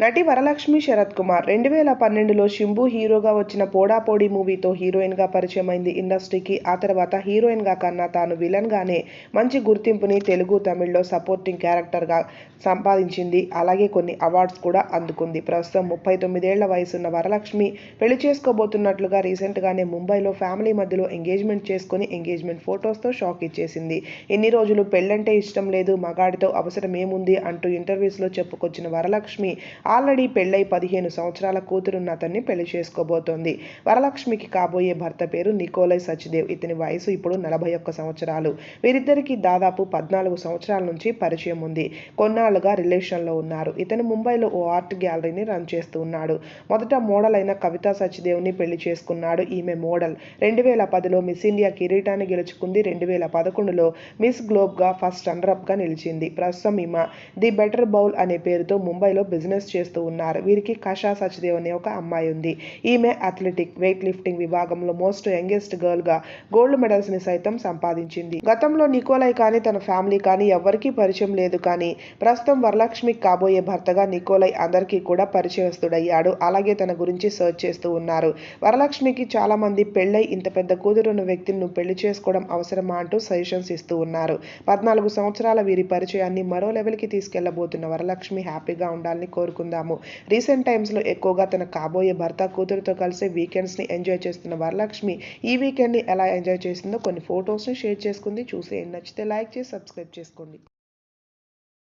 నటి వరలక్ష్మి శరత్ కుమార్ రెండు వేల పన్నెండులో శింబు హీరోగా వచ్చిన పోడాపోడి మూవీతో హీరోయిన్గా పరిచయమైంది ఇండస్ట్రీకి. ఆ తర్వాత హీరోయిన్గా కన్నా తాను విలన్గానే మంచి గుర్తింపుని తెలుగు తమిళ్ళో సపోర్టింగ్ క్యారెక్టర్గా సంపాదించింది. అలాగే కొన్ని అవార్డ్స్ కూడా అందుకుంది. ప్రస్తుతం ముప్పై తొమ్మిదేళ్ళ వయసున్న వరలక్ష్మి పెళ్ళి చేసుకోబోతున్నట్లుగా రీసెంట్గానే ముంబైలో ఫ్యామిలీ మధ్యలో ఎంగేజ్మెంట్ చేసుకుని ఎంగేజ్మెంట్ ఫొటోస్తో షాక్ ఇచ్చేసింది. ఎన్ని రోజులు పెళ్ళంటే ఇష్టం లేదు మగాడితో అవసరం ఏముంది అంటూ ఇంటర్వ్యూస్లో చెప్పుకొచ్చిన వరలక్ష్మి ఆల్రెడీ పెళ్ళై పదిహేను సంవత్సరాల కూతురున్న అతన్ని పెళ్ళి చేసుకోబోతోంది. వరలక్ష్మికి కాబోయే భర్త పేరు నికోలై సచ్దేవ్ ఇతని వయసు ఇప్పుడు నలభై ఒక్క సంవత్సరాలు. వీరిద్దరికి దాదాపు పద్నాలుగు సంవత్సరాల నుంచి పరిచయం ఉంది. కొన్నాళ్ళుగా రిలేషన్లో ఉన్నారు. ఇతను ముంబైలో ఓ ఆర్ట్ గ్యాలరీని రన్ చేస్తూ ఉన్నాడు. మొదట మోడల్ అయిన కవితా సచ్దేవ్ని పెళ్ళి చేసుకున్నాడు. ఈమె మోడల్. రెండు వేల పదిలో మిస్ ఇండియా కిరీటాన్ని గెలుచుకుంది. రెండు వేల పదకొండులో మిస్ గ్లోబ్గా ఫస్ట్ రన్నరప్గా నిలిచింది. ప్రస్తుతం ఈమె ది బెటర్ బౌల్ అనే పేరుతో ముంబైలో బిజినెస్ చేస్తూ ఉన్నారు. వీరికి కషా సచ్దేవ్ అనే ఒక అమ్మాయి ఉంది. ఈమె అథ్లెటిక్ వెయిట్ లిఫ్టింగ్ విభాగంలో మోస్ట్ యంగెస్ట్ గర్ల్గా గోల్డ్ మెడల్స్ని సైతం సంపాదించింది. గతంలో నికోలై కానీ తన ఫ్యామిలీ కానీ ఎవ్వరికీ పరిచయం లేదు కానీ ప్రస్తుతం వరలక్ష్మికి కాబోయే భర్తగా నికోలై అందరికీ కూడా పరిచయస్తుడయ్యాడు. అలాగే తన గురించి సర్చ్ చేస్తూ ఉన్నారు. వరలక్ష్మికి చాలా మంది పెళ్ళై ఇంత పెద్ద కూతురున్న వ్యక్తిని నువ్వు పెళ్ళి చేసుకోవడం అవసరమా అంటూ సజెషన్స్ ఇస్తూ ఉన్నారు. పద్నాలుగు సంవత్సరాల వీరి పరిచయాన్ని మరో లెవెల్కి తీసుకెళ్ళబోతున్న వరలక్ష్మి హ్యాపీగా ఉండాలని కోరుకుందాము రీసెంట్ టైమ్స్లో ఎక్కువగా తన కాబోయే భర్త కూతురుతో కలిసి వీకెండ్స్ని ఎంజాయ్ చేస్తున్న వరలక్ష్మి ఈ వీకెండ్ని ఎలా ఎంజాయ్ చేసిందో కొన్ని ఫొటోస్ని షేర్ చేసుకుంది. చూసి నచ్చితే లైక్ చేసి సబ్స్క్రైబ్ చేసుకోండి.